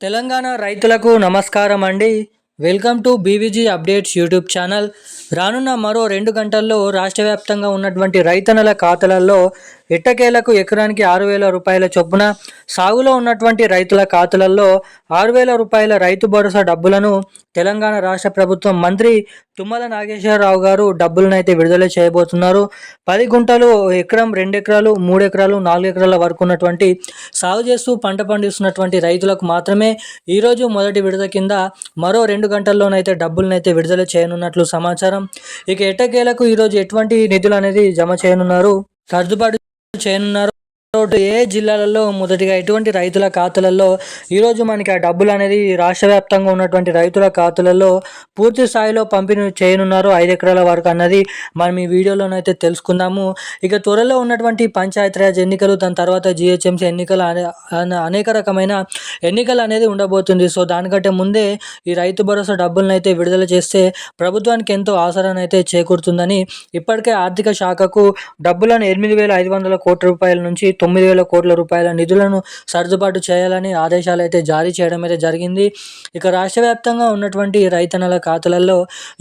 తెలంగాణ రైతులకు నమస్కారం అండి welcome to BVG updates YouTube channel. రానున్న మరో రెండు గంటల్లో రాష్ట్ర వ్యాప్తంగా ఉన్నటువంటి రైతన్నల ఖాతాలలో ఎట్టకేలకు ఎకరానికి ఆరు వేల రూపాయల చొప్పున సాగులో ఉన్నటువంటి రైతుల ఖాతాలలో ఆరు వేల రూపాయల రైతు భరోసా డబ్బులను తెలంగాణ రాష్ట్ర ప్రభుత్వం మంత్రి తుమ్మల నాగేశ్వరరావు గారు డబ్బులను అయితే విడుదల చేయబోతున్నారు. పది గుంటలు ఎకరం రెండు ఎకరాలు మూడు ఎకరాలు నాలుగు ఎకరాల వరకు ఉన్నటువంటి సాగు చేస్తూ పంట పండిస్తున్నటువంటి రైతులకు మాత్రమే ఈరోజు మొదటి విడత కింద మరో రెండు గంటల్లోనైతే డబ్బులనైతే విడుదల చేయనున్నట్లు సమాచారం. ఇక ఎట్టకేలకు ఈరోజు ఎటువంటి నిధులు అనేది జమ చేయనున్నారు. సర్దుబాటు చేయనున్నారు. ఏ జిల్లాలలో మొదటిగా ఎటువంటి రైతుల ఖాతాలలో ఈరోజు మనకి ఆ డబ్బులు అనేది రాష్ట్ర వ్యాప్తంగా ఉన్నటువంటి రైతుల ఖాతాలలో పూర్తి స్థాయిలో పంపిణీ చేయనున్నారు ఐదు ఎకరాల వరకు అన్నది మనం ఈ వీడియోలోనైతే తెలుసుకుందాము. ఇక త్వరలో ఉన్నటువంటి పంచాయతీరాజ్ ఎన్నికలు దాని తర్వాత జిహెచ్ఎంసీ ఎన్నికలు అనేక రకమైన ఎన్నికలు అనేది ఉండబోతుంది. సో దానికంటే ముందే ఈ రైతు భరోసా డబ్బులను అయితే విడుదల చేస్తే ప్రభుత్వానికి ఎంతో ఆసరానైతే చేకూరుతుందని ఇప్పటికే ఆర్థిక శాఖకు డబ్బులను ఎనిమిది వేల ఐదు వందల కోట్ల రూపాయల నుంచి తొమ్మిది వేల కోట్ల రూపాయల నిధులను సర్దుబాటు చేయాలని ఆదేశాలు అయితే జారీ చేయడం అయితే జరిగింది. ఇక రాష్ట్ర వ్యాప్తంగా ఉన్నటువంటి రైతన్నల ఖాతాలలో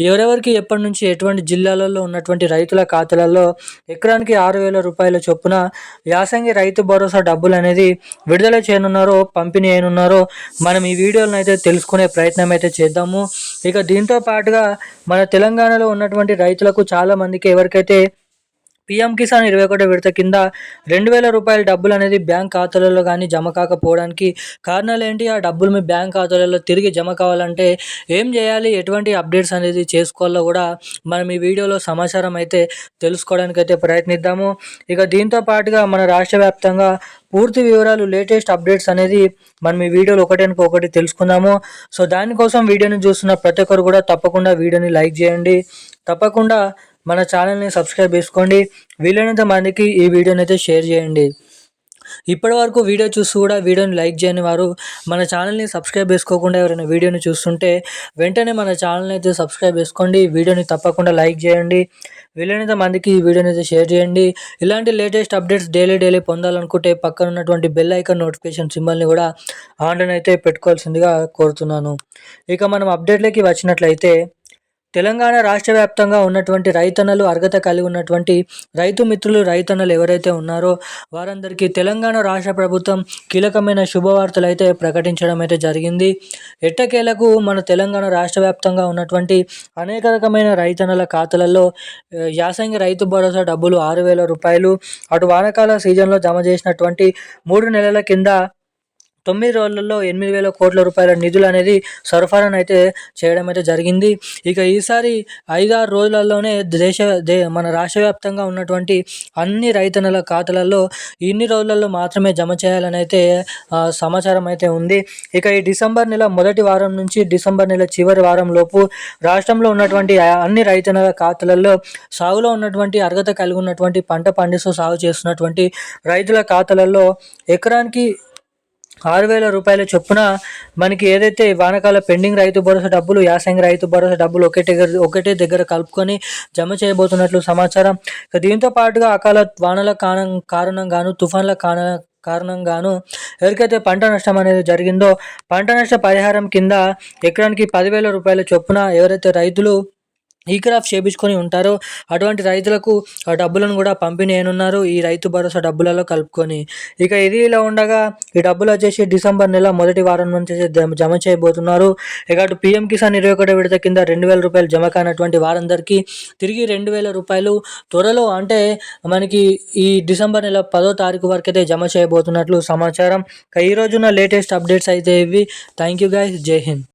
ఎవరెవరికి ఎప్పటి నుంచి ఎటువంటి జిల్లాలలో ఉన్నటువంటి రైతుల ఖాతాలలో ఎకరానికి ఆరు వేల రూపాయల చొప్పున యాసంగి రైతు భరోసా డబ్బులు అనేది విడుదల చేయనున్నారో పంపిణీ అయినున్నారో మనం ఈ వీడియోలను అయితే తెలుసుకునే ప్రయత్నం అయితే చేద్దాము. ఇక దీంతో పాటుగా మన తెలంగాణలో ఉన్నటువంటి రైతులకు చాలామందికి ఎవరికైతే పీఎం కిసాన్ ఇరవై ఒకటో విడత కింద రెండు వేల రూపాయల డబ్బులు అనేది బ్యాంక్ ఖాతాలలో కానీ జమ కాకపోవడానికి కారణాలు ఏంటి? ఆ డబ్బులు మీ బ్యాంక్ ఖాతాలలో తిరిగి జమ కావాలంటే ఏం చేయాలి? ఎటువంటి అప్డేట్స్ అనేది చేసుకోవాలో కూడా మనం ఈ వీడియోలో సమాచారం అయితే తెలుసుకోవడానికి అయితే ప్రయత్నిద్దాము. ఇక దీంతో పాటుగా మన రాష్ట్ర వ్యాప్తంగా పూర్తి వివరాలు లేటెస్ట్ అప్డేట్స్ అనేది మనం ఈ వీడియోలో ఒకటానికి ఒకటి తెలుసుకుందాము. సో దానికోసం వీడియోని చూస్తున్న ప్రతి ఒక్కరు కూడా తప్పకుండా వీడియోని లైక్ చేయండి. తప్పకుండా మన ఛానల్ని సబ్స్క్రైబ్ చేసుకోండి. వీలైనంత మందికి ఈ వీడియోని అయితే షేర్ చేయండి. ఇప్పటి వరకు వీడియో చూస్తూ కూడా వీడియోని లైక్ చేయని వారు మన ఛానల్ని సబ్స్క్రైబ్ చేసుకోకుండా ఎవరైనా వీడియోని చూస్తుంటే వెంటనే మన ఛానల్ని అయితే సబ్స్క్రైబ్ చేసుకోండి. వీడియోని తప్పకుండా లైక్ చేయండి. వీలైనంత మందికి ఈ వీడియోని అయితే షేర్ చేయండి. ఇలాంటి లేటెస్ట్ అప్డేట్స్ డైలీ డైలీ పొందాలనుకుంటే పక్కన ఉన్నటువంటి బెల్ ఐకాన్ నోటిఫికేషన్ సింబల్ని కూడా ఆన్లైన్ అయితే పెట్టుకోవాల్సిందిగా కోరుతున్నాను. ఇక మనం అప్డేట్లకి వచ్చినట్లయితే తెలంగాణ రాష్ట్ర వ్యాప్తంగా ఉన్నటువంటి రైతన్నలు అర్హత కలిగి ఉన్నటువంటి రైతు మిత్రులు రైతన్నలు ఎవరైతే ఉన్నారో వారందరికీ తెలంగాణ రాష్ట్ర ప్రభుత్వం కీలకమైన శుభవార్తలు అయితే ప్రకటించడం అయితే జరిగింది. ఎట్టకేలకు మన తెలంగాణ రాష్ట్ర వ్యాప్తంగా ఉన్నటువంటి అనేక రకమైన రైతన్నల ఖాతాలలో యాసంగి రైతు భరోసా డబ్బులు ఆరు వేల రూపాయలు అటు వానకాల సీజన్లో జమ చేసినటువంటి మూడు నెలల కింద తొమ్మిది రోజులలో ఎనిమిది వేల కోట్ల రూపాయల నిధులు అనేది సరఫరాను అయితే చేయడం అయితే జరిగింది. ఇక ఈసారి ఐదారు రోజులలోనే దేశ దే మన రాష్ట్ర వ్యాప్తంగా ఉన్నటువంటి అన్ని రైతన్నల ఖాతాలలో ఇన్ని రోజులలో మాత్రమే జమ చేయాలని అయితే సమాచారం అయితే ఉంది. ఇక ఈ డిసెంబర్ నెల మొదటి వారం నుంచి డిసెంబర్ నెల చివరి వారం లోపు రాష్ట్రంలో ఉన్నటువంటి అన్ని రైతన్నల ఖాతాలలో సాగులో ఉన్నటువంటి అర్హత కలిగి ఉన్నటువంటి పంట పండిస్తూ సాగు చేస్తున్నటువంటి రైతుల ఖాతాలలో ఎకరానికి ఆరు వేల రూపాయల చొప్పున మనకి ఏదైతే వానకాల పెండింగ్ రైతు భరోసా డబ్బులు యాసంగి రైతు భరోసా డబ్బులు ఒకటే ఒకటే దగ్గర కలుపుకొని జమ చేయబోతున్నట్లు సమాచారం. దీంతో పాటుగా అకాల వానల కారణం కారణంగాను తుఫాన్ల కారణ కారణంగాను ఎవరికైతే పంట నష్టం అనేది జరిగిందో పంట నష్ట పరిహారం కింద ఎకరానికి పదివేల రూపాయల చొప్పున ఎవరైతే రైతులు ఈ క్రాఫ్ట్ చేపించుకొని ఉంటారో అటువంటి రైతులకు ఆ డబ్బులను కూడా పంపిణీ ఈ రైతు భరోసా డబ్బులలో కలుపుకొని. ఇక ఇది ఇలా ఉండగా ఈ డబ్బులు వచ్చేసి డిసెంబర్ నెల మొదటి వారం నుంచి జమ చేయబోతున్నారు. ఇక అటు పీఎం కిసాన్ ఇరవై ఒకటి విడత కింద రెండు వేల రూపాయలు జమ కానటువంటి వారందరికీ తిరిగి రెండు వేల రూపాయలు త్వరలో అంటే మనకి ఈ డిసెంబర్ నెల పదో తారీఖు వరకు అయితే జమ చేయబోతున్నట్లు సమాచారం. ఈ రోజున లేటెస్ట్ అప్డేట్స్ అయితే ఇవి. థ్యాంక్ యూ గైస్ జై హింద్.